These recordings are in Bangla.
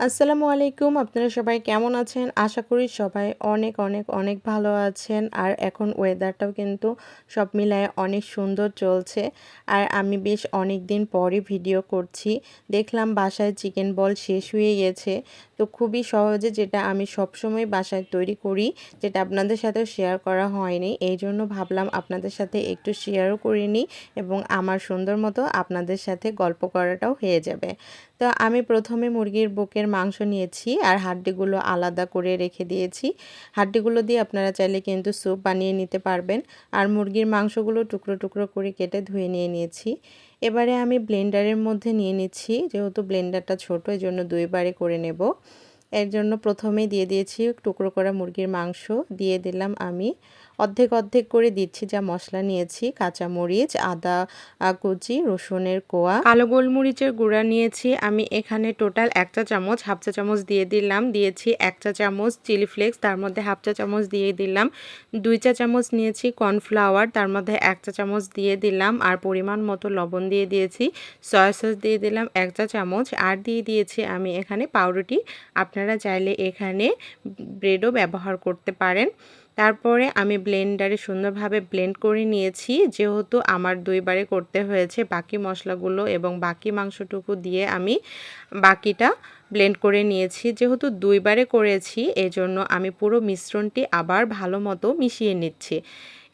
আসসালামু আলাইকুম, আপনারা সবাই কেমন আছেন? আশা করি সবাই অনেক অনেক অনেক ভালো আছেন। আর এখন ওয়েদারটাও কিন্তু সব মিলায় অনেক সুন্দর চলছে। আর আমি বেশ অনেক দিন পরে ভিডিও করছি। দেখলাম বাসায় চিকেন বল শেষ হয়ে গেছে। তো খুবই সহজে যেটা আমি সবসময় বাসায় তৈরি করি, যেটা আপনাদের সাথে শেয়ার করা হয়নি, এই জন্য ভাবলাম আপনাদের সাথে একটু শেয়ারও করে নিই এবং আমার সুন্দর মতো আপনাদের সাথে গল্প করাটাও হয়ে যাবে। তো আমি প্রথমে মুরগির বুকের মাংস নিয়েছি আর হাড্ডিগুলো আলাদা করে রেখে দিয়েছি। হাড্ডিগুলো দিয়ে আপনারা চাইলে কিন্তু স্যুপ বানিয়ে নিতে পারবেন। আর মুরগির মাংসগুলো টুকরো টুকরো করে কেটে ধুয়ে নিয়ে নিয়েছি। এবারে আমি ব্লেন্ডারের মধ্যে নিয়ে নিচ্ছি, যেহেতু ব্লেন্ডারটা ছোটো এই জন্য দুইবারে করে নেব। এর জন্য প্রথমেই দিয়ে দিয়েছি টুকরো করা মুরগির মাংস, দিয়ে দিলাম আমি অর্ধেক অর্ধেক করে দিচ্ছি যা মশলা নিয়েছি, কাঁচা মরিচ, আদা কুচি, রসুনের কোয়া। কালো গোলমরিচের গুঁড়া নিয়েছি, আমি এখানে টোটাল এক চা চামচ, হাফ চা চামচ দিয়ে দিলাম, দিয়েছি এক চা চামচ চিলি ফ্লেক্স, তার মধ্যে হাফ চা চামচ দিয়ে দিলাম, দুই চা চামচ নিয়েছি কর্নফ্লাওয়ার, তার মধ্যে এক চা চামচ দিয়ে দিলাম, আর পরিমাণ মতো লবণ দিয়ে দিয়েছি, সয়া সস দিয়ে দিলাম এক চা চামচ, আর দিয়ে দিয়েছি আমি এখানে পাউরুটি, আপনারা চাইলে এখানে ব্রেডও ব্যবহার করতে পারেন। তারপরে আমি ব্লেন্ডারে সুন্দরভাবে ব্লেন্ড করে নিয়েছি, যেহেতু আমার দুইবারে করতে হয়েছে বাকি মশলাগুলো এবং বাকি মাংসটুকু দিয়ে আমি বাকিটা ব্লেন্ড করে নিয়েছি। যেহেতু দুইবারে করেছি, এজন্য আমি পুরো মিশ্রণটি আবার ভালো মতো মিশিয়ে নিচ্ছি।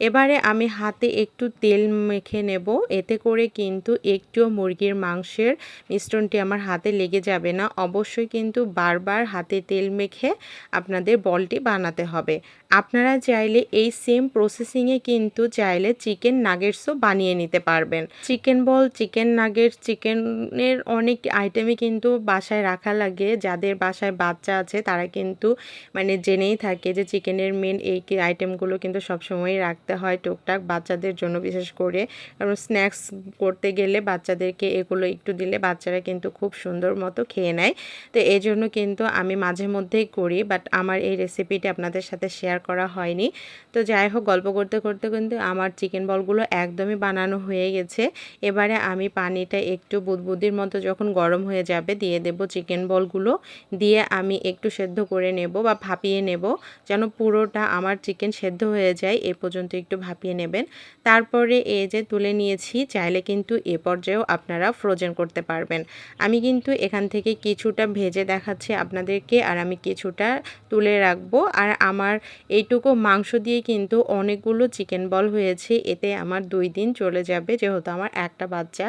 এবারে আমি হাতে একটু তেল মেখে নেব। এতে করে কিন্তু একটুও মুরগির মাংসের মিশ্রণটি আমার হাতে লেগে যাবে না। অবশ্যই কিন্তু বারবার হাতে তেল মেখে আপনাদের বলটি বানাতে হবে। আপনারা চাইলে এই সেম প্রসেসিংয়ে কিন্তু চাইলে চিকেন নাগেটসও বানিয়ে নিতে পারবেন। চিকেন বল চিকেন নাগেটস চিকেনের অনেক আইটেমই কিন্তু বাসায় রাখা লাগে। যাদের বাসায় বাচ্চা আছে, তারা কিন্তু মানে জেনেই থাকে যে চিকেনের মেন এই আইটেমগুলো কিন্তু সবসময়ই রাখতে হয় টুকটাক বাচ্চাদের জন্য, বিশেষ করে কারণ স্ন্যাক্স করতে গেলে বাচ্চাদেরকে এগুলো একটু দিলে বাচ্চারা কিন্তু খুব সুন্দর মতো খেয়ে নেয়। তো এই জন্য কিন্তু আমি মাঝে মধ্যেই করি বাট আমার এই রেসিপিটি আপনাদের সাথে শেয়ার করা হয়নি। তো যাই হোক, গল্প করতে করতে কিন্তু আমার চিকেন বলগুলো একদমই বানানো হয়ে গেছে। এবারে আমি পানিটা একটু বুদবুদির মতো যখন গরম হয়ে যাবে, দিয়ে দেব চিকেন বলগুলো। দিয়ে আমি একটু সেদ্ধ করে নেব বা ভাপিয়ে নেব, যেন পুরোটা আমার চিকেন সেদ্ধ হয়ে যায়, এ পর্যন্ত একটু ভাপিয়ে নেবেন। তারপরে এই যে তুলে নিয়েছি, চাইলে কিন্তু এ পর্যায়েও আপনারা ফ্রোজেন করতে পারবেন। আমি কিন্তু এখান থেকে কিছুটা ভেজে দেখাচ্ছি আপনাদেরকে, আর আমি কিছুটা তুলে রাখব। আর আমার এইটুকু মাংস দিয়ে কিন্তু অনেকগুলো চিকেন বল হয়েছে, এতে আমার দুই দিন চলে যাবে যেহেতু আমার একটা বাচ্চা।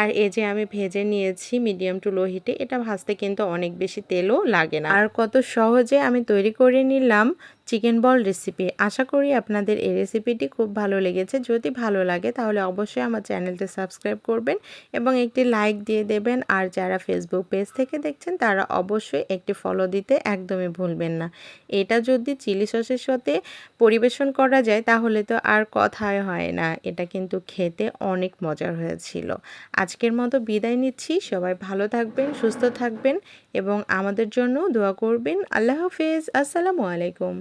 আর এই যে আমি ভেজে নিয়েছি মিডিয়াম টু লো হিটে এটা ভাজতে কিন্তু অনেক বেশি তেলও লাগে না। আর কত সহজে আমি তৈরি করে নিলাম চিকেন বল রেসিপি। আশা করি আপনাদের এই রেসিপিটি খুব ভালো লেগেছে। যদি ভালো লাগে তাহলে অবশ্যই আমার চ্যানেলটি সাবস্ক্রাইব করবেন এবং একটি লাইক দিয়ে দেবেন। আর যারা ফেসবুক পেজ থেকে দেখছেন তারা অবশ্যই একটি ফলো দিতে একদমই ভুলবেন না। এটা যদি চিলি সসের সাথে পরিবেশন করা যায় তাহলে তো আর কথাই হয় না। এটা কিন্তু খেতে অনেক মজার হয়েছিল। আজকের মতো বিদায় নিচ্ছি। সবাই ভালো থাকবেন, সুস্থ থাকবেন এবং আমাদের জন্য দোয়া করবেন। আল্লাহ হাফেজ। আসসালামু আলাইকুম।